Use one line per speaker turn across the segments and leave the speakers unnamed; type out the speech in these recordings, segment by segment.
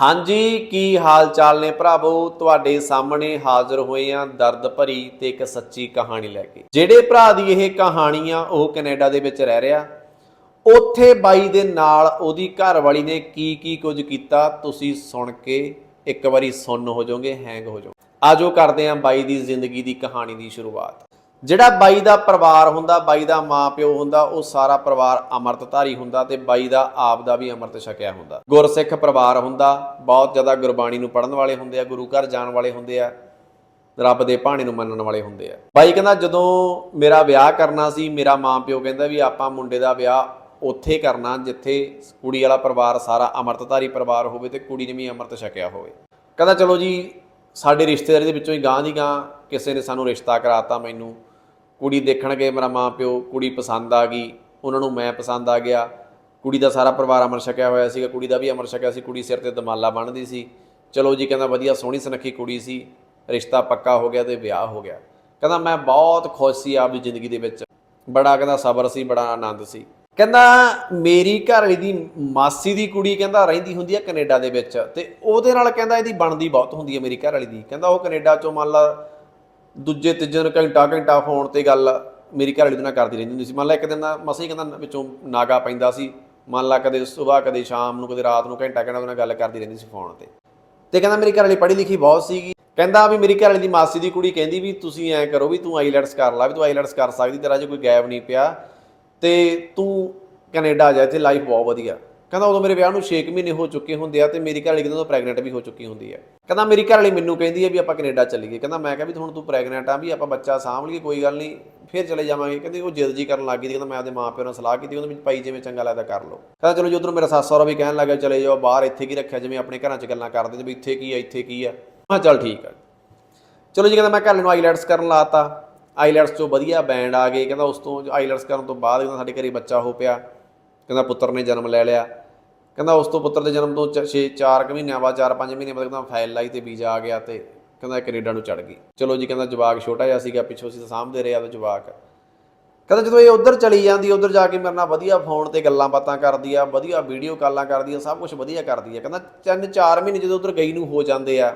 ਹਾਂਜੀ, ਕੀ ਹਾਲ ਚਾਲ ਨੇ ਭਰਾਵੋ? ਤੁਹਾਡੇ ਸਾਹਮਣੇ ਹਾਜ਼ਰ ਹੋਏ ਆ ਦਰਦ ਭਰੀ ਤੇ ਇੱਕ ਸੱਚੀ ਕਹਾਣੀ ਲੈ ਕੇ। ਜਿਹੜੇ ਭਰਾ ਦੀ ਇਹ ਕਹਾਣੀ ਆ, ਉਹ ਕੈਨੇਡਾ ਦੇ ਵਿੱਚ ਰਹਿ ਰਿਹਾ। ਉੱਥੇ ਬਾਈ ਦੇ ਨਾਲ ਉਹਦੀ ਘਰ ਵਾਲੀ ਨੇ ਕੀ ਕੀ ਕੁਝ ਕੀਤਾ? ਤੁਸੀਂ ਸੁਣ ਕੇ ਇੱਕ ਵਾਰੀ ਸੁਣ ਹੋ ਜਾਓਗੇ, ਹੈਂਗ ਹੋ ਜਾਓਗੇ। ਆਜੋ ਕਰਦੇ ਆਂ ਬਾਈ ਦੀ ਜ਼ਿੰਦਗੀ ਦੀ ਕਹਾਣੀ ਦੀ ਸ਼ੁਰੂਆਤ। ਜਿਹੜਾ ਬਾਈ ਦਾ ਪਰਿਵਾਰ ਹੁੰਦਾ, ਬਾਈ ਦਾ ਮਾਪਿਓ ਹੁੰਦਾ, ਉਹ ਸਾਰਾ ਪਰਿਵਾਰ ਅੰਮ੍ਰਿਤਧਾਰੀ ਹੁੰਦਾ ਤੇ ਬਾਈ ਦਾ ਆਪ ਦਾ ਵੀ ਅੰਮ੍ਰਿਤ ਛਕਿਆ ਹੁੰਦਾ। ਗੁਰਸਿੱਖ ਪਰਿਵਾਰ ਹੁੰਦਾ, ਬਹੁਤ ਜ਼ਿਆਦਾ ਗੁਰਬਾਣੀ ਨੂੰ ਪੜ੍ਹਨ ਵਾਲੇ ਹੁੰਦੇ ਆ, ਗੁਰੂ ਘਰ ਜਾਣ ਵਾਲੇ ਹੁੰਦੇ ਆ, ਰੱਬ ਦੇ ਭਾਣੇ ਨੂੰ ਮੰਨਣ ਵਾਲੇ ਹੁੰਦੇ ਆ। ਬਾਈ ਕਹਿੰਦਾ, ਜਦੋਂ ਮੇਰਾ ਵਿਆਹ ਕਰਨਾ ਸੀ, ਮੇਰਾ ਮਾਪਿਓ ਕਹਿੰਦਾ ਵੀ ਆਪਾਂ ਮੁੰਡੇ ਦਾ ਵਿਆਹ ਉੱਥੇ ਕਰਨਾ, ਜਿੱਥੇ ਕੁੜੀ ਵਾਲਾ ਪਰਿਵਾਰ ਸਾਰਾ ਅੰਮ੍ਰਿਤਧਾਰੀ ਪਰਿਵਾਰ ਹੋਵੇ ਤੇ ਕੁੜੀ ਨੇ ਵੀ ਅੰਮ੍ਰਿਤ ਛਕਿਆ ਹੋਵੇ। ਕਹਿੰਦਾ, ਚਲੋ ਜੀ, ਸਾਡੇ ਰਿਸ਼ਤੇਦਾਰੀ ਦੇ ਵਿੱਚੋਂ ਹੀ ਗਾਂ ਦੀ ਗਾਂ ਕਿਸੇ ਨੇ ਸਾਨੂੰ ਰਿਸ਼ਤਾ ਕਰਾਤਾ ਮੈਨੂੰ ਕੁੜੀ ਦੇਖਣ ਗਏ ਮੇਰਾ ਮਾਪਿਓ ਕੁੜੀ ਪਸੰਦ ਆ ਗਈ, ਉਹਨਾਂ ਨੂੰ ਮੈਂ ਪਸੰਦ ਆ ਗਿਆ। ਕੁੜੀ ਦਾ ਸਾਰਾ ਪਰਿਵਾਰ ਅਮਰ ਛਕਿਆ ਹੋਇਆ ਸੀਗਾ, ਕੁੜੀ ਦਾ ਵੀ ਅਮਰ ਛਕਿਆ ਸੀ, ਕੁੜੀ ਸਿਰ ਤੇ ਦਮਾਲਾ ਬੰਨ੍ਹਦੀ ਸੀ। ਚਲੋ ਜੀ, ਕਹਿੰਦਾ ਵਧੀਆ ਸੋਹਣੀ ਸੁਨੱਖੀ ਕੁੜੀ ਸੀ, ਰਿਸ਼ਤਾ ਪੱਕਾ ਹੋ ਗਿਆ ਤੇ ਵਿਆਹ ਹੋ ਗਿਆ। ਕਹਿੰਦਾ, ਮੈਂ ਬਹੁਤ ਖੁਸ਼ ਸੀ ਆਪਦੀ ਜ਼ਿੰਦਗੀ ਦੇ ਵਿੱਚ। ਬੜਾ ਕਹਿੰਦਾ ਸਬਰ ਸੀ, ਬੜਾ ਆਨੰਦ ਸੀ। ਕਹਿੰਦਾ, ਮੇਰੀ ਘਰ ਵਾਲੀ ਦੀ ਮਾਸੀ ਦੀ ਕੁੜੀ ਕਹਿੰਦਾ ਰਹਿੰਦੀ ਹੁੰਦੀ ਹੈ ਕੈਨੇਡਾ ਦੇ ਵਿੱਚ ਤੇ ਉਹਦੇ ਨਾਲ ਕਹਿੰਦਾ ਇਹਦੀ ਬਣਦੀ ਬਹੁਤ ਹੁੰਦੀ ਹੈ ਮੇਰੀ ਘਰ ਵਾਲੀ ਦੀ। ਕਹਿੰਦਾ ਉਹ ਕੈਨੇਡਾ ਚੋਂ ਮੰਨ ਲਾ ਦੂਜੇ ਤੀਜੇ ਦਿਨ ਘੰਟਾ ਘੰਟਾ ਫੋਨ ਤੇ ਗੱਲ ਮੇਰੀ ਘਰ ਵਾਲੀ ਦੇ ਨਾਲ ਕਰਦੀ ਰਹਿੰਦੀ ਹੁੰਦੀ ਸੀ। ਮੰਨ ਲਾ ਇੱਕ ਦਿਨ ਦਾ ਮਸਾਂ ਹੀ ਕਹਿੰਦਾ ਵਿੱਚੋਂ ਨਾਗਾ ਪੈਂਦਾ ਸੀ। ਮੰਨ ਲਾ ਕਦੇ ਸਵੇਰ ਕਦੇ ਸ਼ਾਮ ਨੂੰ, ਕਦੇ ਰਾਤ ਨੂੰ ਘੰਟਾ ਘੰਟਾ ਉਹਦੇ ਨਾਲ ਗੱਲ ਕਰਦੀ ਰਹਿੰਦੀ ਸੀ ਫੋਨ ਤੇ। ਤੇ ਕਹਿੰਦਾ ਮੇਰੀ ਘਰ ਵਾਲੀ ਪੜ੍ਹੀ ਲਿਖੀ ਬਹੁਤ ਸੀਗੀ। ਕਹਿੰਦਾ ਵੀ ਮੇਰੀ ਘਰ ਵਾਲੀ ਦੀ ਮਾਸੀ ਦੀ ਕੁੜੀ ਕਹਿੰਦੀ ਵੀ ਤੁਸੀਂ ਐਂ ਕਰੋ ਵੀ ਤੂੰ ਆਈਲੈਟਸ ਕਰ ਲਾ, ਵੀ ਤੂੰ ਆਈਲੈਟਸ ਕਰ ਸਕਦੀ, ਤੇਰਾ ਜੇ ਕੋਈ ਗੈਪ ਨਹੀਂ ਪਿਆ। ਤੇ ਤੂੰ ਕੈਨੇਡਾ ਜਾ, ਇੱਥੇ ਲਾਈਫ ਬਹੁਤ ਵਧੀਆ। ਕਹਿੰਦਾ ਉਦੋਂ ਮੇਰੇ ਵਿਆਹ ਨੂੰ 6 ਮਹੀਨੇ ਹੋ ਚੁੱਕੇ ਹੁੰਦੇ ਆ ਤੇ ਮੇਰੀ ਘਰ ਵਾਲੀ ਕਹਿੰਦਾ ਪ੍ਰੈਗਨੈਂਟ ਵੀ ਹੋ ਚੁੱਕੀ ਹੁੰਦੀ ਆ। ਕਹਿੰਦਾ ਮੇਰੀ ਘਰ ਵਾਲੀ ਮੈਨੂੰ ਕਹਿੰਦੀ ਹੈ ਵੀ ਆਪਾਂ ਕੈਨੇਡਾ ਚੱਲੀਏ ਕਹਿੰਦਾ ਮੈਂ ਕਿਹਾ ਵੀ ਹੁਣ ਤੂੰ ਪ੍ਰੈਗਨੈਂਟ ਆ ਵੀ ਆਪਾਂ ਬੱਚਾ ਸਾਂਭ ਲਈਏ, ਕੋਈ ਗੱਲ ਨਹੀਂ, ਫਿਰ ਚਲੇ ਜਾਵਾਂਗੇ। ਕਹਿੰਦੀ ਉਹ ਜਿੱਦ ਜੀ ਕਰਨ ਲੱਗ ਗਈ ਕਹਿੰਦਾ ਮੈਂ ਆਪਦੇ ਮਾਪਿਆਂ ਨਾਲ ਸਲਾਹ ਕੀਤੀ ਉਹਦੇ ਵਿੱਚ ਭਾਈ ਜਿਵੇਂ ਚੰਗਾ ਲੱਗਦਾ ਕਰ ਲਓ। ਕਹਿੰਦਾ ਚਲੋ ਜੀ ਉਧਰੋਂ ਮੇਰਾ ਸੱਸ ਸਹੁਰਾ ਵੀ ਕਹਿਣ ਲੱਗਾ ਚਲੇ ਜਾਓ, ਬਾਹਰ ਇੱਥੇ ਕੀ ਰੱਖਿਆ, ਜਿਵੇਂ ਆਪਣੇ ਘਰਾਂ 'ਚ ਗੱਲਾਂ ਕਰਦੇ ਨੇ ਵੀ ਇੱਥੇ ਕੀ ਆ, ਇੱਥੇ ਕੀ ਆ। ਮੈਂ ਕਿਹਾ ਚੱਲ ਠੀਕ ਆ। ਚਲੋ ਜੀ ਕਹਿੰਦਾ ਮੈਂ ਘਰ ਨੂੰ ਆਈਲੈਟਸ ਕਰਨ ਲਾਤਾ। ਆਈਲੈਟਸ ਤੋਂ ਵਧੀਆ ਬੈਂਡ ਆ ਗਏ। ਕਹਿੰਦਾ ਉਸ ਤੋਂ ਆਈਲੈਟਸ ਕਰਨ ਤੋਂ ਬਾਅਦ ਕਹਿੰਦਾ ਸਾਡੇ ਘਰੇ ਬੱਚਾ ਹੋ ਪਿਆ। ਕਹਿੰਦਾ ਪੁੱਤਰ ਨੇ ਜਨਮ ਲੈ ਲਿਆ। ਕਹਿੰਦਾ ਉਸ ਤੋਂ ਪੁੱਤਰ ਦੇ ਜਨਮ ਤੋਂ 6 4 ਕੁ ਮਹੀਨਿਆਂ ਬਾਅਦ 4-5 ਮਹੀਨੇ ਬਾਅਦ ਕਹਿੰਦਾ ਫਾਈਲ ਲਾਈ ਤੇ ਵੀਜ਼ਾ ਆ ਗਿਆ ਤੇ ਕਹਿੰਦਾ ਕੈਨੇਡਾ ਨੂੰ ਚੜ ਗਈ। ਚਲੋ ਜੀ, ਕਹਿੰਦਾ ਜਵਾਕ ਛੋਟਾ ਜਿਹਾ ਸੀਗਾ, ਪਿੱਛੋਂ ਸੀ ਤਾਂ ਸਾਂਭਦੇ ਰਹੇ ਆ ਤੇ ਜਵਾਕ। ਕਹਿੰਦਾ ਜਦੋਂ ਇਹ ਉਧਰ ਚਲੀ ਜਾਂਦੀ, ਉਧਰ ਜਾ ਕੇ ਮੇਰੇ ਨਾਲ ਵਧੀਆ ਫੋਨ ਤੇ ਗੱਲਾਂ ਬਾਤਾਂ ਕਰਦੀ ਆ, ਵਧੀਆ ਵੀਡੀਓ ਕਾਲਾਂ ਕਰਦੀ ਆ, ਸਭ ਕੁਝ ਵਧੀਆ ਕਰਦੀ ਆ। ਕਹਿੰਦਾ ਤਿੰਨ, ਚਾਰ ਮਹੀਨੇ ਜਦੋਂ ਉਧਰ ਗਈ ਨੂੰ ਹੋ ਜਾਂਦੇ ਆ।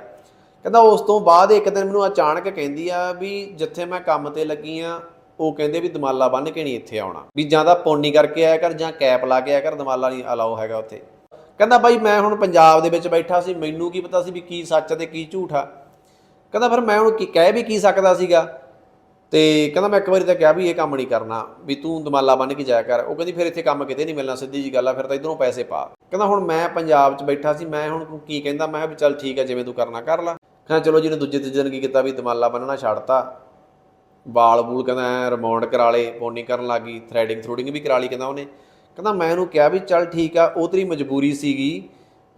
ਕਹਿੰਦਾ ਉਸ ਤੋਂ ਬਾਅਦ ਇੱਕ ਦਿਨ ਮੈਨੂੰ ਅਚਾਨਕ ਕਹਿੰਦੀ ਆ ਵੀ ਜਿੱਥੇ ਮੈਂ ਕੰਮ ਤੇ ਲੱਗੀ ਆ ਉਹ ਕਹਿੰਦੇ ਵੀ ਦਮਾਲਾ ਬੰਨ ਕੇ ਨਹੀਂ ਇੱਥੇ ਆਉਣਾ। ਵੀ ਜਾਂ ਤਾਂ ਪੌਣੀ ਕਰਕੇ ਆਇਆ ਕਰ ਜਾਂ ਕੈਪ ਲਾ ਕੇ ਆਇਆ ਕਰ, ਦਮਾਲਾ ਨਹੀਂ ਅਲਾਉ ਹੈਗਾ ਉੱਥੇ। ਕਹਿੰਦਾ ਬਾਈ ਮੈਂ ਹੁਣ ਪੰਜਾਬ ਦੇ ਵਿੱਚ ਬੈਠਾ ਸੀ, ਮੈਨੂੰ ਕੀ ਪਤਾ ਸੀ ਵੀ ਕੀ ਸੱਚ ਤੇ ਕੀ ਝੂਠ ਆ। ਕਹਿੰਦਾ ਫਿਰ ਮੈਂ ਉਹਨੂੰ ਕੀ ਕਹਿ ਵੀ ਕੀ ਸਕਦਾ ਸੀਗਾ? ਤੇ ਕਹਿੰਦਾ ਮੈਂ ਇੱਕ ਵਾਰੀ ਤਾਂ ਕਿਹਾ ਵੀ ਇਹ ਕੰਮ ਨਹੀਂ ਕਰਨਾ, ਵੀ ਤੂੰ ਦਮਾਲਾ ਬੰਨ ਕੇ ਜਾਇਆ ਕਰ। ਉਹ ਕਹਿੰਦੀ ਫਿਰ ਇੱਥੇ ਕੰਮ ਕਿਤੇ ਨਹੀਂ ਮਿਲਣਾ, ਸਿੱਧੀ ਜੀ ਗੱਲ ਆ, ਫਿਰ ਤਾਂ ਇਧਰੋਂ ਪੈਸੇ ਪਾ। ਕਹਿੰਦਾ ਹੁਣ ਮੈਂ ਪੰਜਾਬ 'ਚ ਬੈਠਾ ਸੀ, ਮੈਂ ਹੁਣ ਕੀ ਕਹਿੰਦਾ? ਮੈਂ ਵੀ ਚੱਲ ਠੀਕ ਆ, ਜਿਵੇਂ ਤੂੰ ਕਰਨਾ ਕਰ ਲੈ। ਕਹਿੰਦਾ ਚਲੋ ਜਿਹਨੇ ਦੂਜੇ ਤੀਜੇ ਦਿਨ ਕੀ ਕੀਤਾ ਵੀ ਦਮਾਲਾ ਬੰਨਣਾ ਛੱਡਤਾ। ਵਾਲ ਬੂਲ ਕਹਿੰਦਾ ਐ ਰਿਮਾਉਂਡ ਕਰਾ ਲੇ ਪੋਨੀ ਕਰਨ ਲੱਗੀ ਥ੍ਰੈਡਿੰਗ ਥਰੂਡਿੰਗ ਵੀ ਕਰਾ ਲਈ ਕਹਿੰਦਾ ਉਹਨੇ। ਕਹਿੰਦਾ ਮੈਂ ਉਹਨੂੰ ਕਿਹਾ ਵੀ ਚੱਲ ਠੀਕ ਆ, ਉਹ ਤੇਰੀ ਮਜਬੂਰੀ ਸੀਗੀ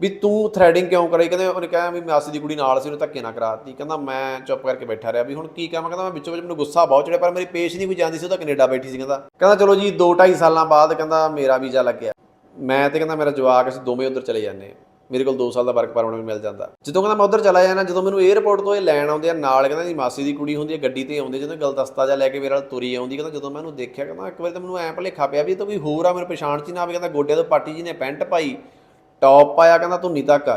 ਵੀ ਤੂੰ ਥ੍ਰੈਡਿੰਗ ਕਿਉਂ ਕਰਾਈ? ਕਹਿੰਦੇ ਉਹਨੇ ਕਿਹਾ ਵੀ ਮਾਸੀ ਦੀ ਕੁੜੀ ਨਾਲ ਸੀ, ਉਹਨੂੰ ਧੱਕੇ ਨਾ ਕਰਾਤੀ। ਕਹਿੰਦਾ ਮੈਂ ਚੁੱਪ ਕਰਕੇ ਬੈਠਾ ਰਿਹਾ ਵੀ ਹੁਣ ਕੀ ਕਰਾਂ ਕਹਿੰਦਾ ਮੈਂ ਵਿੱਚੋਂ ਵਿੱਚ ਮੈਨੂੰ ਗੁੱਸਾ ਬਹੁਤ ਚੜਿਆ, ਪਰ ਮੇਰੀ ਪੇਸ਼ ਨਹੀਂ ਕੋਈ ਜਾਂਦੀ ਸੀ, ਉਹ ਤਾਂ ਕੈਨੇਡਾ ਬੈਠੀ ਸੀ ਕਹਿੰਦਾ। ਕਹਿੰਦਾ ਚਲੋ ਜੀ 2 2.5 ਸਾਲਾਂ ਬਾਅਦ ਕਹਿੰਦਾ ਮੇਰਾ ਵੀਜ਼ਾ ਲੱਗਿਆ। ਮੈਂ ਤੇ ਕਹਿੰਦਾ ਮੇਰਾ ਜਵਾਕ ਅਸੀਂ ਦੋਵੇਂ ਉੱਧਰ ਚਲੇ ਜਾਂਦੇ ਮੇਰੇ ਕੋਲ 2 ਸਾਲ ਦਾ ਵਰਕ ਪਰਮਿਟ ਵੀ ਮਿਲ ਜਾਂਦਾ। ਜਦੋਂ ਕਹਿੰਦਾ ਮੈਂ ਉੱਧਰ ਚਲਾ ਜਾਣਾ, ਜਦੋਂ ਮੈਨੂੰ 에ਅਰਪੋਰਟ ਤੋਂ ਇਹ ਲੈਣ ਆਉਂਦੇ ਆ, ਨਾਲ ਕਹਿੰਦਾ ਦੀ ਮਾਸੀ ਦੀ ਕੁੜੀ ਹੁੰਦੀ ਹੈ ਗੱਡੀ ਤੇ ਆਉਂਦੀ, ਜਦੋਂ ਗਲਦਸਤਾ ਜਾਂ ਲੈ ਕੇ ਮੇਰੇ ਨਾਲ ਤੁਰੀ ਆਉਂਦੀ, ਕਹਿੰਦਾ ਜਦੋਂ ਮੈਂ ਉਹਨੂੰ ਦੇਖਿਆ, ਕਹਿੰਦਾ ਇੱਕ ਵਾਰੀ ਤਾਂ ਮੈਨੂੰ ਐਂ ਭਲੇਖਾ ਪਿਆ ਵੀ ਇਹ ਤਾਂ ਕੋਈ ਹੋਰ ਆ, ਮੇਰੇ ਪਛਾਣ ਚ ਨਾ ਆਵੇ, ਕਹਿੰਦਾ ਗੋਡਿਆਂ ਤੋਂ ਪਾਟੀ ਜੀ ਨੇ ਪੈਂਟ ਪਾਈ ਟੌਪ ਪਾਇਆ, ਕਹਿੰਦਾ ਧੁੰਨੀ ਤੱਕ।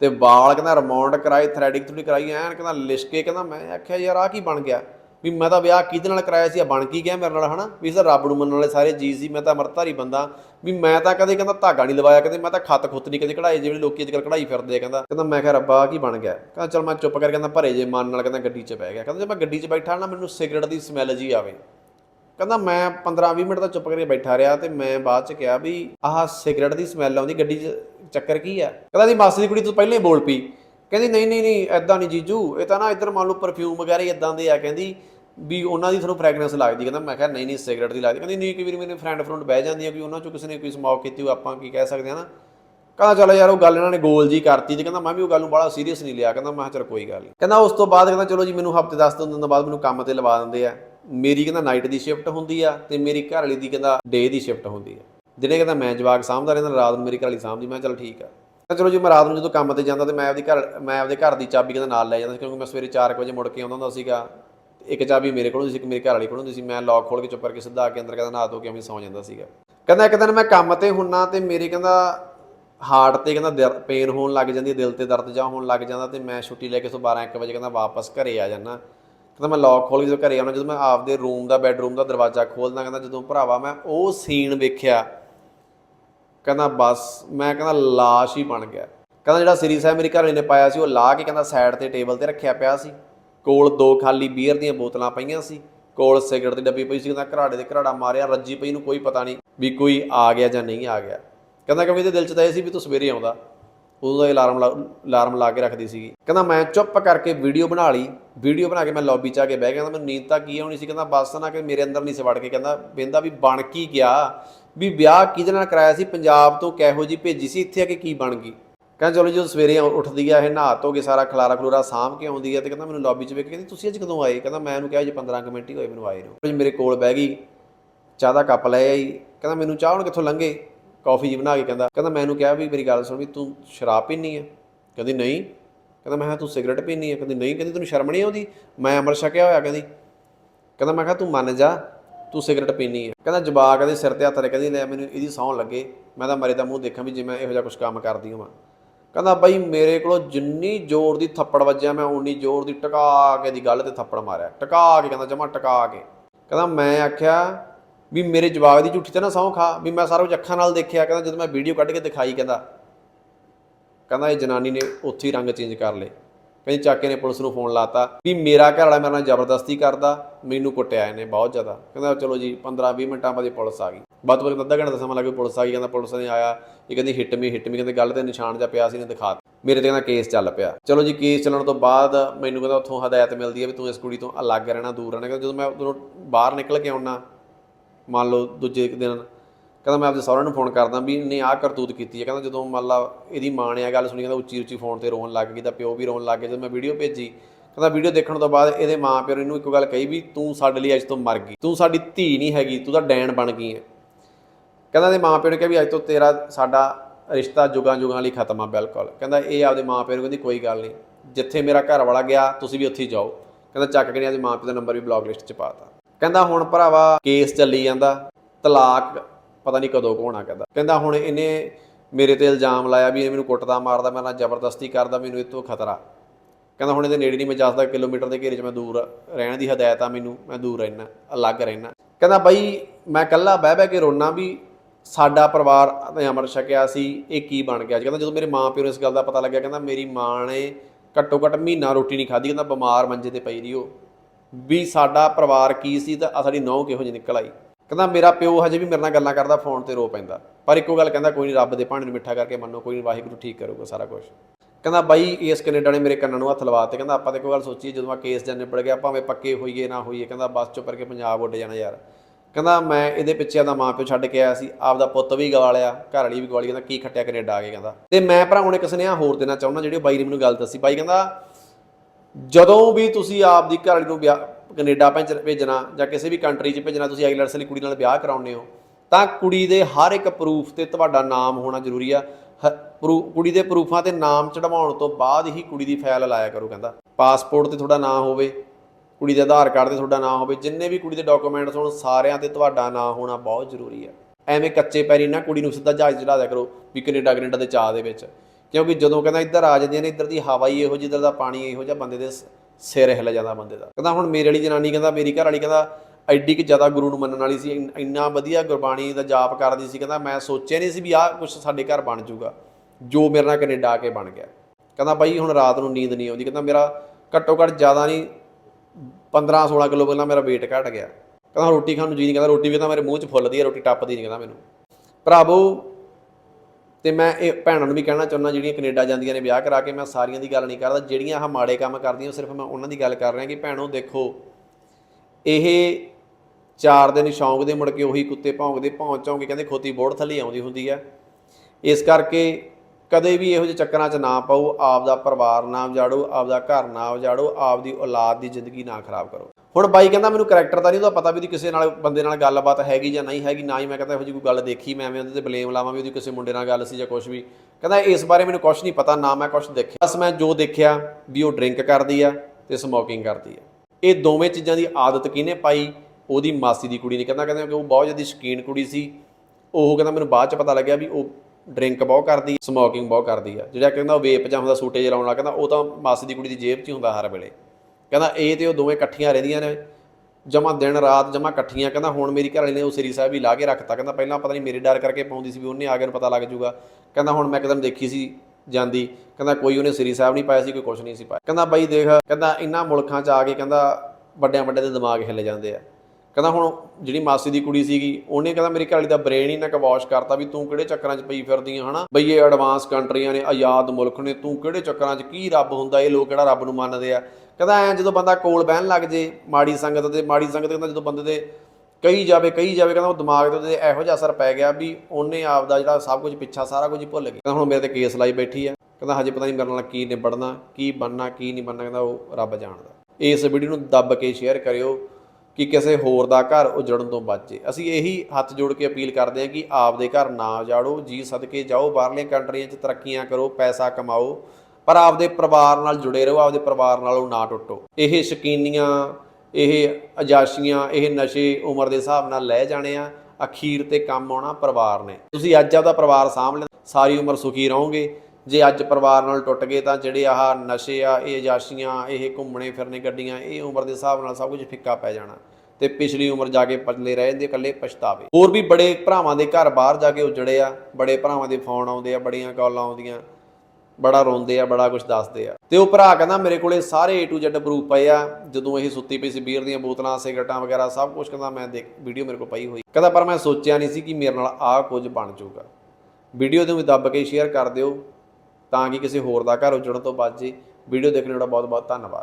ਤੇ ਵਾਲ ਕਹਿੰਦਾ ਰਿਮਾਉਂਡ ਕਰਾਈ ਥ੍ਰੈਡਿੰਗ ਥੋੜੀ ਕਰਾਈ, ਐਨ ਕਹਿੰਦਾ ਲਿਸ਼ਕੇ, ਕਹਿੰਦਾ ਮੈਂ ਆਖਿਆ ਯਾਰ ਆ ਕੀ ਬਣ ਗਿਆ? ਵੀ ਮੈਂ ਤਾਂ ਵਿਆਹ ਕਿਹਦੇ ਨਾਲ ਕਰਾਇਆ ਸੀ ਆ ਬਣ ਕੀ ਗਿਆ ਮੇਰੇ ਨਾਲ, ਹਨਾ? ਵੀ ਸਰ ਰੱਬ ਨੂੰ ਮੰਨਣ ਵਾਲੇ ਸਾਰੇ ਜੀ ਸੀ, ਮੈਂ ਤਾਂ ਅਮਰਤਾਰੀ ਬੰਦਾ। ਵੀ ਮੈਂ ਤਾਂ ਕਦੇ ਕਹਿੰਦਾ ਧਾਗਾ ਨਹੀਂ ਲਵਾਇਆ, ਕਦੇ ਮੈਂ ਤਾਂ ਖੱਤ ਖੁੱਤ ਨਹੀਂ, ਕਦੇ ਕਢਾਈ ਜਿਹੜੇ ਲੋਕੀ ਅੱਜਕੱਲ ਕਢਾਈ ਫਿਰਦੇ ਆ, ਕਹਿੰਦਾ ਕਹਿੰਦਾ ਮੈਂ ਕਿਹਾ ਰੱਬਾ, ਆਹ ਕੀ ਬਣ ਗਿਆ? ਕਹਿੰਦਾ ਚਲ ਮੈਂ ਚੁੱਪ ਕਰ ਕਹਿੰਦਾ ਭਰੇ ਜੇ ਮਨ ਨਾਲ ਕਹਿੰਦਾ ਗੱਡੀ 'ਚ ਬਹਿ ਗਿਆ। ਕਹਿੰਦਾ ਜੇ ਮੈਂ ਗੱਡੀ 'ਚ ਬੈਠਾ ਨਾ, ਮੈਨੂੰ ਸਿਗਰਟ ਦੀ ਸਮੈਲ ਜੀ ਆਵੇ। ਕਹਿੰਦਾ ਮੈਂ 15-20 ਮਿੰਟ ਤਾਂ ਚੁੱਪ ਕਰਕੇ ਬੈਠਾ ਰਿਹਾ ਤੇ ਮੈਂ ਬਾਅਦ ਚ ਕਿਹਾ ਵੀ ਆਹ ਸਿਗਰਟ ਦੀ ਸਮੈਲ ਆਉਂਦੀ, ਗੱਡੀ 'ਚ ਚੱਕਰ ਕੀ ਆ? ਕਹਿੰਦਾ ਦੀ ਮਾਸੀ ਦੀ ਕੁੜੀ ਤੂੰ ਪਹਿਲਾਂ ਹੀ ਬੋਲ ਪਈ। ਕਹਿੰਦੀ ਨਹੀਂ ਨਹੀਂ ਨਹੀਂ ਐਦਾਂ ਨਹੀਂ ਜੀਜੂ, ਇਹ ਤਾਂ ਨਾ ਇੱਧਰ ਮੰਨ ਲਓ ਪਰਫਿਊਮ ਵਗੈਰਾ ਹੀ ਇਦਾਂ ਦੇ ਆ, ਕਹਿੰਦੀ ਵੀ ਉਹਨਾਂ ਦੀ ਤੁਹਾਨੂੰ ਫ੍ਰੈਗਰੈਂਸ ਲੱਗਦੀ, ਕਹਿੰਦਾ ਮੈਂ ਕਿਹਾ ਨਹੀਂ ਨਹੀਂ ਸਿਗਰਟ ਦੀ ਲੱਗਦੀ। ਕਹਿੰਦੀ, ਨਹੀਂ, ਕਈ ਵਾਰੀ ਮੇਰੇ ਫਰੈਂਡ ਫਰੁੰਡ ਬਹਿ ਜਾਂਦੀ ਜਾਂਦੀਆਂ ਵੀ ਉਹਨਾਂ ਚੋਂ ਕਿਸੇ ਨੇ ਕੋਈ ਸਮੋਕ ਕੀਤੀ ਹੋ ਆਪਾਂ ਕੀ ਕਹਿ ਸਕਦੇ ਆ ਨਾ। ਕਹਿੰਦਾ, ਚਲੋ ਯਾਰ, ਉਹ ਗੱਲ ਇਹਨਾਂ ਨੇ ਗੋਲ ਜੀ ਕਰਤੀ ਤੇ ਕਹਿੰਦਾ, ਮੈਂ ਵੀ ਉਹ ਗੱਲ ਨੂੰ ਬੜਾ ਸੀਰੀਅਸ ਨਹੀਂ ਲਿਆ। ਕਹਿੰਦਾ, ਮੈਂ ਕਿਹਾ, ਚਲ ਕੋਈ ਗੱਲ ਨਹੀਂ। ਕਹਿੰਦਾ, ਉਸ ਤੋਂ ਬਾਅਦ ਕਹਿੰਦਾ, ਚਲੋ ਜੀ, ਮੈਨੂੰ ਹਫ਼ਤੇ 10 ਦਿਨ ਤੋਂ ਬਾਅਦ ਮੈਨੂੰ ਕੰਮ ਤੇ ਲਵਾ ਦਿੰਦੇ ਆ। ਮੇਰੀ ਕਹਿੰਦਾ ਨਾਈਟ ਦੀ ਸ਼ਿਫਟ ਹੁੰਦੀ ਆ ਤੇ ਮੇਰੀ ਘਰ ਵਾਲੀ ਦੀ ਕਹਿੰਦਾ ਡੇ ਦੀ ਸ਼ਿਫਟ ਹੁੰਦੀ ਆ। ਜਿਹੜੇ ਕਹਿੰਦਾ, ਮੈਂ ਜਵਾਕ ਸਾਂਭਦਾ ਰਹਿੰਦਾ, ਰਾਤ ਨੂੰ ਮੇਰੀ ਘਰ ਵਾਲੀ ਸਾਂਭਦੀ। ਮੈਂ ਕਿਹਾ, ਚਲ ਠੀਕ ਆ। ਕਹਿੰਦਾ, ਚਲੋ ਜੀ, ਮੈਂ ਰਾਤ ਨੂੰ ਜਦੋਂ ਕੰਮ ਤੇ ਜਾਂਦਾ ਤੇ ਮੈਂ ਆਪਦੀ ਘਰ, ਮੈਂ ਆਪਦੇ ਘਰ ਦੀ ਚਾਬੀ ਕਹਿੰਦਾ ਨਾਲ ਲੈ ਜਾਂਦਾ ਕਿਉਂਕਿ ਮੈਂ ਸਵੇਰੇ 4 ਵਜੇ ਮੁੜ ਕੇ ਆਉਂਦਾ ਹੁੰਦਾ ਸੀਗਾ। ਇੱਕ ਚਾਬੀ ਮੇਰੇ ਕੋਲ ਹੁੰਦੀ ਸੀ, ਇੱਕ ਮੇਰੇ ਘਰ ਵਾਲੀ ਕੋਲ ਹੁੰਦੀ ਸੀ। ਮੈਂ ਲੌਕ ਖੋਲ ਕੇ ਚੁੱਪ ਕਰਕੇ ਸਿੱਧਾ ਆ ਕੇ ਅੰਦਰ ਕਹਿੰਦਾ, ਨਹਾ ਧੋ ਕੇ ਐਵੇਂ ਸੌਂ ਜਾਂਦਾ ਸੀਗਾ। ਕਹਿੰਦਾ, ਇੱਕ ਦਿਨ ਮੈਂ ਕੰਮ ਤੇ ਹੁੰਨਾ ਤੇ ਮੇਰੇ ਕਹਿੰਦਾ ਹਾਰਟ ਤੇ ਕਹਿੰਦਾ ਪੇਨ ਹੋਣ ਲੱਗ ਜਾਂਦੀ ਹੈ, ਦਿਲ ਤੇ ਦਰਦ ਜਾ ਹੋਣ ਲੱਗ ਜਾਂਦਾ ਤੇ ਮੈਂ ਛੁੱਟੀ ਲੈ ਕੇ ਸੋ 12 1 ਵਜੇ ਕਹਿੰਦਾ ਵਾਪਸ ਘਰੇ ਆ ਜਾਣਾ ਕਹਿੰਦਾ, ਮੈਂ ਲੌਕ ਖੋਲ ਕੇ ਜਦੋਂ ਘਰੇ ਆਉਣਾ, ਜਦੋਂ ਮੈਂ ਆਪਦੇ ਰੂਮ ਦਾ ਬੈੱਡਰੂਮ ਦਾ ਦਰਵਾਜ਼ਾ ਖੋਲਦਾ ਕਹਿੰਦਾ ਜਦੋਂ ਭਰਾਵਾ ਮੈਂ ਉਹ ਸੀਨ ਵੇਖਿਆ, ਕਹਿੰਦਾ ਬਸ, ਮੈਂ ਕਹਿੰਦਾ ਲਾਸ਼ ਹੀ ਬਣ ਗਿਆ। ਕਹਿੰਦਾ, ਜਿਹੜਾ ਸ੍ਰੀ ਸਾਹਿਬ ਮੇਰੀ ਘਰਵਾਲੀ ਨੇ ਪਾਇਆ ਸੀ, ਉਹ ਲਾ ਕੇ ਕਹਿੰਦਾ ਸਾਈਡ ਤੇ ਟੇਬਲ ਤੇ ਰੱਖਿਆ ਪਿਆ ਸੀ। ਕੋਲ ਦੋ ਖਾਲੀ ਬੀਅਰ ਦੀਆਂ ਬੋਤਲਾਂ ਪਈਆਂ ਸੀ। ਕੋਲ ਸਿਗਰਟ ਦੀ ਡੱਬੀ ਪਈ ਸੀ। ਕਹਿੰਦਾ ਘਰਾੜੇ ਦੇ ਘਰਾੜਾ ਮਾਰਿਆ, ਰੱਜੀ ਪਈ ਨੂੰ ਕੋਈ ਪਤਾ ਨਹੀਂ ਵੀ ਕੋਈ ਆ ਗਿਆ ਜਾਂ ਨਹੀਂ ਆ ਗਿਆ। ਕਹਿੰਦਾ ਕਿ ਇਹਦੇ ਦਿਲ 'ਚ ਤਾਂ ਇਹ ਸੀ ਵੀ ਤੂੰ ਸਵੇਰੇ ਆਉਂਦਾ। ਉਦੋਂ ਦਾ ਅਲਾਰਮ ਅਲਾਰਮ ਲਾ ਕੇ ਰੱਖਦੀ ਸੀਗੀ। ਕਹਿੰਦਾ ਮੈਂ ਚੁੱਪ ਕਰਕੇ ਵੀਡੀਓ ਬਣਾ ਲਈ। ਵੀਡੀਓ ਬਣਾ ਕੇ ਮੈਂ ਲੌਬੀ 'ਚ ਆ ਕੇ ਬਹਿ ਗਿਆ। ਕਹਿੰਦਾ ਮੈਨੂੰ ਨੀਂਦ ਤਾਂ ਕੀ ਆਉਣੀ ਸੀ? ਕਹਿੰਦਾ ਬਸ ਨਾ ਕਿ ਮੇਰੇ ਅੰਦਰ ਨਹੀਂ ਸੀ ਵੜ ਕੇ। ਕਹਿੰਦਾ ਬਿੰਦਾ ਵੀ ਬਣ ਕੀ ਗਿਆ? ਵੀ ਵਿਆਹ ਕਿਹਦੇ ਨਾਲ ਕਰਾਇਆ ਸੀ? ਪੰਜਾਬ ਤੋਂ ਕਿਹੋ ਜੀ ਭੇਜੀ ਸੀ? ਇੱਥੇ ਆ ਕੇ ਕੀ ਬਣ ਗਈ? ਕਹਿੰਦਾ, ਚਲੋ ਜਦੋਂ ਸਵੇਰੇ ਉੱਠਦੀ ਆ, ਇਹ ਨਹਾ ਧੋ ਕੇ ਸਾਰਾ ਖਲਾਰਾ ਖਲੂਰਾ ਸਾਂਭ ਕੇ ਆਉਂਦੀ ਆ ਤੇ ਕਹਿੰਦਾ, ਮੈਨੂੰ ਲੌਬੀ 'ਚ ਵੇਖ ਕੇ ਕਹਿੰਦੀ, ਤੁਸੀਂ ਅੱਜ ਕਦੋਂ ਆਏ? ਕਹਿੰਦਾ, ਮੈਂ ਉਹਨੂੰ ਕਿਹਾ ਜੀ 15 ਕੁ ਮਿੰਟ ਹੀ ਹੋਏ ਮੈਨੂੰ ਆਏ ਨੂੰ। ਜੀ, ਮੇਰੇ ਕੋਲ ਬਹਿ ਗਈ, ਚਾਹ ਦਾ ਕੱਪ ਲੈ ਆਈ, ਕਹਿੰਦਾ, ਮੈਨੂੰ ਚਾਹ ਹੁਣ ਕਿੱਥੋਂ ਲੰਘੇ? ਕਾਫੀ ਜੀ ਬਣਾ ਕੇ ਕਹਿੰਦਾ ਕਹਿੰਦਾ ਮੈਂ ਉਹਨੂੰ ਕਿਹਾ ਵੀ ਮੇਰੀ ਗੱਲ ਸੁਣ ਵੀ ਤੂੰ ਸ਼ਰਾਬ ਪੀਨੀ ਆ? ਕਹਿੰਦੀ, ਨਹੀਂ। ਕਹਿੰਦਾ, ਮੈਂ ਕਿਹਾ, ਤੂੰ ਸਿਗਰਟ ਪੀਨੀ ਆ? ਕਹਿੰਦੀ, ਨਹੀਂ। ਕਹਿੰਦੀ, ਤੈਨੂੰ ਸ਼ਰਮ ਨਹੀਂ ਆਉਂਦੀ? ਮੈਂ ਅਮਰ ਛਕਿਆ ਹੋਇਆ, ਕਹਿੰਦੀ। ਕਹਿੰਦਾ, ਮੈਂ ਕਿਹਾ, ਤੂੰ ਮੰਨ ਜਾ, ਤੂੰ ਸਿਗਰਟ ਪੀਨੀ ਆ। ਕਹਿੰਦਾ, ਜਵਾਕ ਇਹਦੇ ਸਿਰ ਤੇ ਹੱਥ ਰੱਖ ਕਹਿੰਦੀ, ਲੈ, ਮੈਨੂੰ ਇਹਦੀ ਸੌਂ ਲੱਗੇ, ਮੈਂ ਤਾਂ ਮਰੇ ਦਾ ਮੂੰਹ ਦੇਖਾਂ ਵੀ ਜੇ ਮੈਂ ਇਹੋ ਜਿਹਾ ਕੁਝ ਕੰਮ ਕਰਦੀ ਹਾਂ ਕਹਿੰਦਾ ਬਾਈ ਮੇਰੇ ਕੋਲੋਂ ਜਿੰਨੀ ਜ਼ੋਰ ਦੀ ਥੱਪੜ ਵੱਜਿਆ, ਮੈਂ ਉਨੀ ਜ਼ੋਰ ਦੀ ਟਕਾ ਕੇ ਦੀ ਗੱਲ ਤੇ ਥੱਪੜ ਮਾਰਿਆ। ਟਕਾ ਕੇ ਕਹਿੰਦਾ, ਜਮਾ ਟਕਾ ਕੇ। ਕਹਿੰਦਾ ਮੈਂ ਆਖਿਆ ਵੀ ਮੇਰੇ ਜਵਾਬ ਦੀ ਝੂਠੀ ਤਾਂ ਨਾ ਸਹੁੰ ਖਾ, ਵੀ ਮੈਂ ਸਾਰਾ ਕੁਝ ਅੱਖਾਂ ਨਾਲ ਦੇਖਿਆ। ਕਹਿੰਦਾ ਜਦੋਂ ਮੈਂ ਵੀਡੀਓ ਕੱਢ ਕੇ ਦਿਖਾਈ, ਕਹਿੰਦਾ। ਕਹਿੰਦਾ ਇਹ ਜਨਾਨੀ ਨੇ ਉੱਥੇ ਹੀ ਰੰਗ ਚੇਂਜ ਕਰ ਲਏ। ਕਹਿੰਦੀ ਚਾਕੇ ਨੇ ਪੁਲਿਸ ਨੂੰ ਫੋਨ ਲਾਤਾ ਵੀ ਮੇਰਾ ਘਰ ਵਾਲਾ ਮੇਰੇ ਨਾਲ ਜ਼ਬਰਦਸਤੀ ਕਰਦਾ, ਮੈਨੂੰ ਕੁੱਟਿਆ ਇਹਨੇ ਬਹੁਤ ਜ਼ਿਆਦਾ। ਕਹਿੰਦਾ ਚਲੋ ਜੀ 15 20 ਮਿੰਟਾਂ ਬਾਅਦ ਹੀ ਪੁਲਿਸ ਆ ਗਈ। ਵੱਧ ਤੋਂ ਅੱਧਾ ਘੰਟਾ ਦਾ ਸਮਾਂ ਲੱਗ ਗਿਆ, ਪੁਲਿਸ ਆ ਗਈ, ਕਹਿੰਦਾ ਪੁਲਿਸ ਨੇ ਆਇਆ, ਇਹ ਕਹਿੰਦੀ ਹਿੱਟ ਮੀ ਹਿੱਟ ਮੀ ਕਹਿੰਦੇ ਗੱਲ ਤੇ ਨਿਸ਼ਾਨ ਜਿਹਾ ਪਿਆ ਸੀ ਨੇ ਦਿਖਾ ਮੇਰੇ ਤੇ ਕਹਿੰਦਾ ਕੇਸ ਚੱਲ ਪਿਆ। ਚਲੋ ਜੀ ਕੇਸ ਚੱਲਣ ਤੋਂ ਬਾਅਦ ਮੈਨੂੰ ਕਹਿੰਦਾ ਉੱਥੋਂ ਹਦਾਇਤ ਮਿਲਦੀ ਹੈ ਵੀ ਤੂੰ ਇਸ ਕੁੜੀ ਤੋਂ ਅਲੱਗ ਰਹਿਣਾ, ਦੂਰ ਰਹਿਣਾ। ਕਹਿੰਦਾ ਜਦੋਂ ਮੈਂ ਉਧਰੋਂ ਬਾਹਰ ਨਿਕਲ ਕੇ ਆਉਣਾ ਮੰਨ ਲਓ ਦੂਜੇ ਇੱਕ ਦਿਨ ਕਹਿੰਦਾ ਮੈਂ ਆਪਦੇ ਸਹੁਰਿਆਂ ਨੂੰ ਫੋਨ ਕਰਦਾ ਵੀ ਇਹਨੇ ਆਹ ਕਰਤੂਤ ਕੀਤੀ ਹੈ। ਕਹਿੰਦਾ ਜਦੋਂ ਮੰਨ ਲਾ ਇਹਦੀ ਮਾਂ ਨੇ ਆ ਗੱਲ ਸੁਣੀ, ਕਹਿੰਦਾ ਉੱਚੀ ਉੱਚੀ ਫੋਨ ਤੇ ਰੋਣ ਲੱਗ ਗਈ ਤਾਂ ਪਿਓ ਵੀ ਰੋਣ ਲੱਗ ਗਿਆ। ਜਦੋਂ ਮੈਂ ਵੀਡੀਓ ਭੇਜੀ, ਕਹਿੰਦਾ ਵੀਡੀਓ ਦੇਖਣ ਤੋਂ ਬਾਅਦ ਇਹਦੇ ਮਾਂ ਪਿਓ ਨੇ ਇਹਨੂੰ ਇੱਕੋ ਗੱਲ ਕਹੀ ਵੀ ਤੂੰ ਸਾਡੇ ਲਈ ਅੱਜ ਤੋਂ ਮਰ ਗਈ, ਤੂੰ ਸਾਡੀ ਧੀ ਨਹੀਂ ਹੈਗੀ, ਤੂੰ ਤਾਂ ਡੈਣ ਬਣ ਗਈ ਹੈ। ਕਹਿੰਦਾ ਇਹਦੇ ਮਾਂ ਪਿਓ ਨੇ ਕਿਹਾ ਵੀ ਅੱਜ ਤੋਂ ਤੇਰਾ ਸਾਡਾ ਰਿਸ਼ਤਾ ਜੁਗਾਂ ਜੁਗਾਂ ਲਈ ਖਤਮ ਆ ਬਿਲਕੁਲ। ਕਹਿੰਦਾ ਇਹ ਆਪਦੇ ਮਾਂ ਪਿਓ ਨੂੰ ਕਹਿੰਦੀ ਕੋਈ ਗੱਲ ਨਹੀਂ, ਜਿੱਥੇ ਮੇਰਾ ਘਰ ਵਾਲਾ ਗਿਆ, ਤੁਸੀਂ ਵੀ ਉੱਥੇ ਹੀ ਜਾਓ। ਕਹਿੰਦਾ ਚੱਕ ਕੇ ਨੇ ਆਪਦੇ ਮਾਂ ਪਿਓ ਦਾ ਨੰਬਰ ਵੀ ਬਲੌਕ ਲਿਸਟ 'ਚ ਪਾਤਾ ਕਹਿੰਦਾ ਹੁਣ ਭਰਾਵਾ ਕੇਸ ਚੱਲੀ ਜਾਂਦਾ, ਤਲਾਕ ਪਤਾ ਨਹੀਂ ਕਦੋਂ ਹੋਣਾ ਕਹਿੰਦਾ। ਕਹਿੰਦਾ ਹੁਣ ਇਹਨੇ ਮੇਰੇ ਤੇ ਇਲਜ਼ਾਮ ਲਾਇਆ ਵੀ ਇਹ ਮੈਨੂੰ ਕੁੱਟਦਾ, ਮਾਰਦਾ, ਮੇਰੇ ਨਾਲ ਜ਼ਬਰਦਸਤੀ ਕਰਦਾ, ਮੈਨੂੰ ਇਹ ਤੋਂ ਖਤਰਾ। ਕਹਿੰਦਾ ਹੁਣ ਇਹਦੇ ਨੇੜੇ ਨਹੀਂ ਮੈਂ ਜਾ ਸਕਦਾ, ਕਿਲੋਮੀਟਰ ਦੇ ਘੇਰੇ 'ਚ ਮੈਂ ਦੂਰ ਰਹਿਣ ਦੀ ਹਦਾਇਤ ਆ ਮੈਨੂੰ, ਮੈਂ ਦੂਰ ਰਹਿਣਾ ਅਲੱਗ ਰਹਿਣਾ ਕਹਿੰਦਾ ਬਾਈ ਮੈਂ ਇਕੱਲਾ ਬਹਿ ਬਹਿ ਕੇ ਰੋਣਾ ਵੀ ਸਾਡਾ ਪਰਿਵਾਰ ਨੇ ਅਮਰ ਛਕਿਆ ਸੀ, ਇਹ ਕੀ ਬਣ ਗਿਆ? ਅੱਜ ਕਹਿੰਦਾ ਜਦੋਂ ਮੇਰੇ ਮਾਂ ਪਿਓ ਨੂੰ ਇਸ ਗੱਲ ਦਾ ਪਤਾ ਲੱਗਿਆ, ਕਹਿੰਦਾ ਮੇਰੀ ਮਾਂ ਨੇ ਘੱਟੋ ਘੱਟ ਮਹੀਨਾ ਰੋਟੀ ਨਹੀਂ ਖਾਧੀ, ਕਹਿੰਦਾ ਬਿਮਾਰ ਮੰਜੇ ਤੇ ਪਈ ਰਹੀ ਉਹ। ਵੀ ਸਾਡਾ ਪਰਿਵਾਰ ਕੀ ਸੀ ਤਾਂ ਸਾਡੀ ਨੌਂ ਕਿਹੋ ਜਿਹੀ ਨਿਕਲ ਆਈ? ਕਹਿੰਦਾ ਮੇਰਾ ਪਿਓ ਹਜੇ ਵੀ ਮੇਰੇ ਨਾਲ ਗੱਲਾਂ ਕਰਦਾ, ਫੋਨ ਤੇ ਰੋ ਪੈਂਦਾ। ਪਰ ਇੱਕੋ ਗੱਲ ਕਹਿੰਦਾ, ਕੋਈ ਨਹੀਂ ਰੱਬ ਦੇ ਭਾਣੇ ਨੂੰ ਮਿੱਠਾ ਕਰਕੇ ਮੰਨੋ, ਕੋਈ ਨਹੀਂ ਵਾਹਿਗੁਰੂ ਠੀਕ ਕਰੂਗਾ ਸਾਰਾ ਕੁਝ ਕਹਿੰਦਾ ਬਾਈ, ਇਸ ਕੈਨੇਡਾ ਨੇ ਮੇਰੇ ਕੰਨਾਂ ਨੂੰ ਹੱਥ ਲਵਾ ਲਵਾਤੇ ਕਹਿੰਦਾ ਆਪਾਂ ਤੇ ਕੋਈ ਗੱਲ ਸੋਚੀਏ ਜਦੋਂ ਆ ਕੇਸ ਜਾਂ ਨਿਬੜ ਗਿਆ, ਭਾਵੇਂ ਪੱਕੇ ਹੋਈਏ, ਨਾ ਹੋਈਏ, ਕਹਿੰਦਾ ਬਸ ਚੁੱਪ ਕਰਕੇ ਪੰਜਾਬ ਉੱਡ ਜਾਣਾ ਯਾਰ। ਕਹਿੰਦਾ ਮੈਂ ਇਹਦੇ ਪਿੱਛੇ ਦਾ ਮਾਂ ਪਿਓ ਛੱਡ ਕੇ ਆਇਆ ਸੀ, ਆਪਦਾ ਪੁੱਤ ਵੀ ਗਵਾ ਲਿਆ ਘਰ ਵਾਲੀ ਵੀ ਗਵਾ ਕਹਿੰਦਾ ਕੀ ਖੱਟਿਆ ਕੈਨੇਡਾ ਆ ਕੇ, ਕਹਿੰਦਾ। ਤੇ ਮੈਂ ਭਰਾ ਹੁਣ ਇੱਕ ਸੁਨੇਹਾ ਹੋਰ ਦੇਣਾ ਚਾਹੁੰਦਾ, ਜਿਹੜੀ ਉਹ ਬਾਈ ਨੇ ਮੈਨੂੰ ਗੱਲ ਦੱਸੀ। ਬਾਈ ਕਹਿੰਦਾ, ਜਦੋਂ ਵੀ ਤੁਸੀਂ ਆਪ ਦੀ ਘਰ ਵਾਲੀ ਨੂੰ ਵਿਆਹ ਕੈਨੇਡਾ ਭੇਜ- ਭੇਜਣਾ ਜਾਂ ਕਿਸੇ ਵੀ ਕੰਟਰੀ 'ਚ ਭੇਜਣਾ, ਤੁਸੀਂ ਆਈਲੈਟਸ ਲਈ ਕੁੜੀ ਨਾਲ ਵਿਆਹ ਕਰਾਉਂਦੇ ਹੋ, ਤਾਂ ਕੁੜੀ ਦੇ ਹਰ ਇੱਕ ਪ੍ਰੂਫ ਤੇ ਤੁਹਾਡਾ ਨਾਮ ਹੋਣਾ ਜ਼ਰੂਰੀ ਆ। ਹ- ਪ੍ਰੂ- ਕੁੜੀ ਦੇ ਪ੍ਰੂਫਾਂ ਤੇ ਨਾਮ ਚੜਵਾਉਣ ਤੋਂ ਬਾਅਦ ਹੀ ਕੁੜੀ ਦੀ ਫਾਈਲ ਲਾਇਆ ਕਰੋ, ਕਹਿੰਦਾ। ਪਾਸਪੋਰਟ ਤੇ ਤੁਹਾਡਾ ਨਾਮ ਹੋਵੇ, ਕੁੜੀ ਦੇ ਆਧਾਰ ਕਾਰਡ ਤੇ ਤੁਹਾਡਾ ਨਾਮ ਹੋਵੇ, ਜਿੰਨੇ ਵੀ ਕੁੜੀ ਦੇ ਡਾਕੂਮੈਂਟਸ ਹੋਣ, ਸਾਰਿਆਂ ਤੇ ਤੁਹਾਡਾ ਨਾਮ ਹੋਣਾ ਬਹੁਤ ਜ਼ਰੂਰੀ ਆ। ਐਵੇਂ ਕੱਚੇ ਪੈਰੀ ਨਾ ਕੁੜੀ ਨੂੰ ਸਿੱਧਾ ਜਹਾਜ਼ ਚੜਾ ਦਿਆ ਕਰੋ ਵੀ ਕੈਨੇਡਾ ਕੈਨੇਡਾ ਦੇ ਚਾਹ ਦੇ ਵਿੱਚ। ਕਿਉਂਕਿ ਜਦੋਂ ਕਹਿੰਦਾ ਇੱਧਰ ਆ ਜਾਂਦੀਆਂ ਨੇ, ਇੱਧਰ ਦੀ ਹਵਾ ਹੀ ਇਹੋ ਜਿਹੀ, ਇੱਧਰ ਦਾ ਪਾਣੀ ਇਹੋ ਜਿਹਾ, ਬੰਦੇ ਦੇ ਸਿਰ ਹਿੱਲ ਜਾਂਦਾ ਬੰਦੇ ਦਾ। ਕਹਿੰਦਾ ਹੁਣ ਮੇਰੇ ਵਾਲੀ ਜਨਾਨੀ ਕਹਿੰਦਾ, ਮੇਰੀ ਘਰ ਵਾਲੀ ਕਹਿੰਦਾ ਐਡੀ ਕਿ ਜ਼ਿਆਦਾ ਗੁਰੂ ਨੂੰ ਮੰਨਣ ਵਾਲੀ ਸੀ, ਇੰਨਾ ਵਧੀਆ ਗੁਰਬਾਣੀ ਦਾ ਜਾਪ ਕਰਦੀ ਸੀ, ਕਹਿੰਦਾ ਮੈਂ ਸੋਚਿਆ ਨਹੀਂ ਸੀ ਵੀ ਆਹ ਕੁਝ ਸਾਡੇ ਘਰ ਬਣ ਜਾਊਗਾ ਜੋ ਮੇਰੇ ਨਾਲ ਕੈਨੇਡਾ ਆ ਕੇ ਬਣ ਗਿਆ। ਕਹਿੰਦਾ ਬਾਈ ਹੁਣ ਰਾਤ ਨੂੰ ਨੀਂਦ ਨਹੀਂ ਆਉਂਦੀ, ਕਹਿੰਦਾ ਮੇਰਾ ਘੱਟੋ ਘੱਟ ਜ਼ਿਆਦਾ ਨਹੀਂ 15 16 ਕਿਲੋ ਪਹਿਲਾਂ ਮੇਰਾ weight ਘਟ ਗਿਆ। ਕਹਿੰਦਾ ਰੋਟੀ ਖਾਣ ਨੂੰ ਜੀ ਨਹੀਂ ਕਹਿੰਦਾ ਰੋਟੀ ਵੀ ਤਾਂ ਮੇਰੇ ਮੂੰਹ 'ਚ ਫੁੱਲਦੀ ਹੈ, ਰੋਟੀ ਟੱਪਦੀ ਨਹੀਂ ਕਹਿੰਦਾ ਮੈਨੂੰ। ਭਰਾਵੋ ਤੇ ਮੈਂ ਇਹ ਭੈਣਾਂ ਨੂੰ ਵੀ ਕਹਿਣਾ ਚਾਹੁੰਦਾ, ਜਿਹੜੀਆਂ ਕੈਨੇਡਾ ਜਾਂਦੀਆਂ ਨੇ ਵਿਆਹ ਕਰਾ ਕੇ, ਮੈਂ ਸਾਰੀਆਂ ਦੀ ਗੱਲ ਨਹੀਂ ਕਰਦਾ। ਜਿਹੜੀਆਂ ਆਹ ਮਾੜੇ ਕੰਮ ਕਰਦੀਆਂ ਸਿਰਫ ਮੈਂ ਉਹਨਾਂ ਦੀ ਗੱਲ ਕਰ ਰਿਹਾ ਕਿ ਭੈਣੋ, ਦੇਖੋ, ਇਹ ਚਾਰ ਦਿਨ ਸ਼ੌਂਕ ਦੇ ਮੁੜ ਕੇ ਉਹੀ ਕੁੱਤੇ ਭੌਂਕਦੇ ਭੌਂ ਚੌਂਕੇ ਕਹਿੰਦੇ ਖੋਤੀ ਬੋੜ ਥੱਲੇ ਆਉਂਦੀ ਹੁੰਦੀ ਆ। ਇਸ ਕਰਕੇ ਕਦੇ ਵੀ ਇਹੋ ਜਿਹੇ ਚੱਕਰਾਂ 'ਚ ਨਾ ਪਾਓ। ਆਪ ਦਾ ਪਰਿਵਾਰ ਨਾ ਉਜਾੜੋ ਆਪ ਦਾ ਘਰ ਨਾ ਉਜਾੜੋ ਆਪ ਦੀ ਔਲਾਦ ਦੀ ਜ਼ਿੰਦਗੀ ਨਾ ਖਰਾਬ ਕਰੋ। ਹੁਣ ਬਾਈ ਕਹਿੰਦਾ ਮੈਨੂੰ ਕਰੈਕਟਰ ਦਾ ਨਹੀਂ ਉਹਦਾ ਪਤਾ ਵੀ ਉਹਦੀ ਕਿਸੇ ਨਾਲ, ਬੰਦੇ ਨਾਲ ਗੱਲਬਾਤ ਹੈਗੀ ਜਾਂ ਨਹੀਂ ਹੈਗੀ, ਨਾ ਹੀ ਮੈਂ ਕਹਿੰਦਾ ਇਹੋ ਜਿਹੀ ਕੋਈ ਗੱਲ ਦੇਖੀ, ਮੈਂ ਐਵੇਂ ਉਹਦੇ ਤੇ ਬਲੇਮ ਲਾਵਾਂ ਵੀ ਉਹਦੀ ਕਿਸੇ ਮੁੰਡੇ ਨਾਲ ਗੱਲ ਸੀ ਜਾਂ ਕੁਝ ਵੀ। ਕਹਿੰਦਾ ਇਸ ਬਾਰੇ ਮੈਨੂੰ ਕੁਝ ਨਹੀਂ ਪਤਾ, ਨਾ ਮੈਂ ਕੁਝ ਦੇਖਿਆ। ਬਸ ਮੈਂ ਜੋ ਦੇਖਿਆ ਵੀ ਉਹ ਡਰਿੰਕ ਕਰਦੀ ਆ ਤੇ ਸਮੋਕਿੰਗ ਕਰਦੀ ਆ। ਇਹ ਦੋਵੇਂ ਚੀਜ਼ਾਂ ਦੀ ਆਦਤ ਕਿਹਨੇ ਪਾਈ? ਉਹਦੀ ਮਾਸੀ ਦੀ ਕੁੜੀ ਨੇ। ਕਹਿੰਦਾ ਕਹਿੰਦਾ ਕਿ ਉਹ ਬਹੁਤ ਜ਼ਿਆਦਾ ਸ਼ਕੀਨ ਕੁੜੀ ਸੀ। ਉਹ ਕਹਿੰਦਾ ਮੈਨੂੰ ਬਾਅਦ ਚ ਪਤਾ ਲੱਗਿਆ ਵੀ ਉਹ ਡਰਿੰਕ ਬਹੁਤ ਕਰਦੀ ਸਮੋਕਿੰਗ ਬਹੁਤ ਕਰਦੀ ਆ। ਜਿਹੜਾ ਕਹਿੰਦਾ ਉਹ ਵੇਪ ਜਾਂ ਹੁੰਦਾ ਸੂਟੇ ਜਲਾਉਣ ਵਾਲਾ, ਕਹਿੰਦਾ ਉਹ ਤਾਂ ਮਾਸੀ ਦੀ ਕੁੜੀ ਦੀ ਜੇਬ 'ਚ ਹੀ ਹੁੰਦਾ ਹਰ ਵੇਲੇ। ਕਹਿੰਦਾ ਇਹ ਤੇ ਉਹ ਦੋਵੇਂ ਇਕੱਠੀਆਂ ਰਹਿੰਦੀਆਂ ਨੇ, ਜਮਾ ਦਿਨ ਰਾਤ ਜਮਾ ਇਕੱਠੀਆਂ, ਕਹਿੰਦਾ ਹੁਣ ਮੇਰੀ ਘਰ ਵਾਲੀ ਨੇ ਉਹ ਸ੍ਰੀ ਸਾਹਿਬ ਵੀ ਲਾ ਕੇ ਰੱਖਤਾ, ਕਹਿੰਦਾ ਪਹਿਲਾਂ ਪਤਾ ਨਹੀਂ ਮੇਰੇ ਡਰ ਕਰਕੇ ਪਾਉਂਦੀ ਸੀ ਵੀ ਉਹਨੇ ਆ ਕੇ ਨੂੰ ਪਤਾ ਲੱਗ ਜੂਗਾ ਕਹਿੰਦਾ ਹੁਣ ਮੈਂ ਕਦਮ ਦੇਖੀ ਸੀ ਜਾਂਦੀ, ਕਹਿੰਦਾ ਕੋਈ ਉਹਨੇ ਸ੍ਰੀ ਸਾਹਿਬ ਨਹੀਂ ਪਾਇਆ ਸੀ, ਕੋਈ ਕੁਛ ਨਹੀਂ ਸੀ ਪਾਇਆ। ਕਹਿੰਦਾ ਬਾਈ ਦੇਖ, ਕਹਿੰਦਾ ਇੰਨਾ ਮੁਲਕਾਂ 'ਚ ਆ ਕੇ ਕਹਿੰਦਾ ਵੱਡਿਆਂ ਵੱਡਿਆਂ ਦੇ ਦਿਮਾਗ ਹਿੱਲ ਜਾਂਦੇ ਆ। ਕਹਿੰਦਾ ਹੁਣ ਜਿਹੜੀ ਮਾਸੀ ਦੀ ਕੁੜੀ ਸੀਗੀ, ਉਹਨੇ ਕਹਿੰਦਾ ਮੇਰੀ ਘਰ ਵਾਲੀ ਦਾ ਬ੍ਰੇਨ ਹੀ ਨਾ ਕਵਾਸ਼ ਕਰਤਾ ਵੀ ਤੂੰ ਕਿਹੜੇ ਚੱਕਰਾਂ 'ਚ ਪਈ ਫਿਰਦੀ ਆ, ਹਨਾ? ਬਈ ਇਹ ਐਡਵਾਂਸ ਕੰਟਰੀਆਂ ਨੇ ਆਜ਼ਾਦ ਮੁਲਕ ਨੇ, ਤੂੰ ਕਿਹੜੇ ਚੱਕਰਾਂ 'ਚ ਕੀ ਰੱਬ ਹੁੰਦਾ, ਇਹ ਲੋਕ ਕਿਹੜਾ ਰੱਬ ਨੂੰ ਮੰਨਦੇ ਆ? ਕਹਿੰਦਾ ਐ ਜਦੋਂ ਬੰਦਾ ਕੋਲ ਬਹਿਣ ਲੱਗ ਜੇ, ਮਾੜੀ ਸੰਗਤ ਤੇ, ਮਾੜੀ ਸੰਗਤ ਕਹਿੰਦਾ ਜਦੋਂ ਬੰਦੇ ਦੇ ਕਹੀ ਜਾਵੇ ਕਹੀ ਜਾਵੇ, ਕਹਿੰਦਾ ਉਹ ਦਿਮਾਗ ਤੇ ਉਹਦੇ ਇਹੋ ਜਿਹਾ ਅਸਰ ਪੈ ਗਿਆ ਵੀ ਉਹਨੇ ਆਪ ਦਾ ਜਿਹੜਾ ਸਭ ਕੁਝ ਪਿੱਛਾ ਸਾਰਾ ਕੁਝ ਭੁੱਲ ਗਿਆ। ਕਹਿੰਦਾ ਹੁਣ ਮੇਰੇ ਤੇ ਕੇਸ ਲਾਈ ਬੈਠੀ ਆ। ਕਹਿੰਦਾ ਹਜੇ ਪਤਾ ਨਹੀਂ ਮੇਰੇ ਨਾਲ ਕੀ ਨਿਬੜਨਾ, ਕੀ ਬਣਨਾ, ਕੀ ਨਹੀਂ ਬਣਨਾ, ਕਹਿੰਦਾ ਉਹ ਰੱਬ ਜਾਣਦਾ। ਇਸ ਵੀਡੀਓ ਨੂੰ ਦੱਬ ਕੇ ਸ਼ੇਅਰ ਕਰਿਓ। ਕਿ ਕਿਸੇ ਹੋਰ ਦਾ ਘਰ ਉਜੜਨ ਤੋਂ ਬਚੇ। ਅਸੀਂ ਇਹੀ ਹੱਥ ਜੋੜ ਕੇ ਅਪੀਲ ਕਰਦੇ ਹਾਂ ਕਿ ਆਪਦੇ ਘਰ ਨਾ ਉਜਾੜੋ, ਜੀ ਸਦਕੇ ਜਾਓ, ਬਾਹਰਲੀਆਂ ਕੰਟਰੀਆਂ 'ਚ ਤਰੱਕੀਆਂ ਕਰੋ, ਪੈਸਾ ਕਮਾਓ, ਪਰ ਆਪਦੇ ਪਰਿਵਾਰ ਨਾਲ ਜੁੜੇ ਰਹੋ, ਆਪਦੇ ਪਰਿਵਾਰ ਨਾਲੋਂ ਨਾ ਟੁੱਟੋ। ਇਹ ਸ਼ਕੀਨੀਆਂ, ਇਹ ਅਜਾਸ਼ੀਆਂ, ਇਹ ਨਸ਼ੇ ਉਮਰ ਦੇ ਹਿਸਾਬ ਨਾਲ ਲੈ ਜਾਣੇ ਆ, ਅਖੀਰ ਤੇ ਕੰਮ ਆਉਣਾ ਪਰਿਵਾਰ ਨੇ। ਤੁਸੀਂ ਅੱਜ ਆਪਦਾ ਪਰਿਵਾਰ ਸਾਂਭ ਲੈ ਸਾਰੀ ਉਮਰ ਸੁਖੀ ਰਹੋਗੇ ਜੇ ਅੱਜ ਪਰਿਵਾਰ ਨਾਲ ਟੁੱਟ ਗਏ ਤਾਂ ਜਿਹੜੇ ਆਹ ਨਸ਼ੇ ਆ, ਇਹ ਅਜਾਸ਼ੀਆਂ ਇਹ ਘੁੰਮਣੇ ਫਿਰਨੇ ਗੱਡੀਆਂ, ਇਹ ਉਮਰ ਦੇ ਹਿਸਾਬ ਨਾਲ ਸਭ ਕੁਝ ਫਿੱਕਾ ਪੈ ਜਾਣਾ। ਤੇ ਪਿਛਲੀ ਉਮਰ ਜਾ ਕੇ ਪਤਲੇ ਰਹੇ ਦੇ ਇਕੱਲੇ ਪਛਤਾਵੇ। ਹੋਰ ਵੀ ਬੜੇ ਭਰਾਵਾਂ ਦੇ ਘਰ ਬਾਹਰ ਜਾ ਕੇ ਉਜੜੇ ਆ, ਬੜੇ ਭਰਾਵਾਂ ਦੇ ਫੋਨ ਆਉਂਦੇ ਆ, ਬੜੀਆਂ ਕਾਲਾਂ ਆਉਂਦੀਆਂ, ਬੜਾ ਰੋਂਦੇ ਆ, ਬੜਾ ਕੁਝ ਦੱਸਦੇ ਆ। ਤੇ ਉਹ ਭਰਾ ਕਹਿੰਦਾ, ਮੇਰੇ ਕੋਲੇ ਸਾਰੇ A to Z ਪ੍ਰੂਫ ਪਏ ਆ, ਜਦੋਂ ਇਹ ਸੁੱਤੀ ਪਈ ਸੀ ਬੀਅਰ ਦੀਆਂ ਬੋਤਲਾਂ, ਸਿਗਰਟਾਂ ਵਗੈਰਾ, ਸਭ ਕੁਝ ਕਹਿੰਦਾ, ਮੈਂ ਦੇਖ ਵੀਡੀਓ ਮੇਰੇ ਕੋਲ ਪਈ ਹੋਈ। ਕਹਿੰਦਾ, ਪਰ ਮੈਂ ਸੋਚਿਆ ਨਹੀਂ ਸੀ ਕਿ ਮੇਰੇ ਨਾਲ ਆਹ ਕੁਝ ਬਣ ਜਾਊਗਾ। ਵੀਡੀਓ ਨੂੰ ਵੀ ਦੱਬ ਕੇ ਸ਼ੇਅਰ ਕਰ ਦਿਓ ਤਾਂ ਕਿ ਕਿਸੇ ਹੋਰ ਦਾ ਘਰ ਉਜੜਨ ਤੋਂ ਬਚ ਜੇ ਵੀਡੀਓ ਦੇਖਣ ਲਈ ਬਹੁਤ ਬਹੁਤ ਧੰਨਵਾਦ।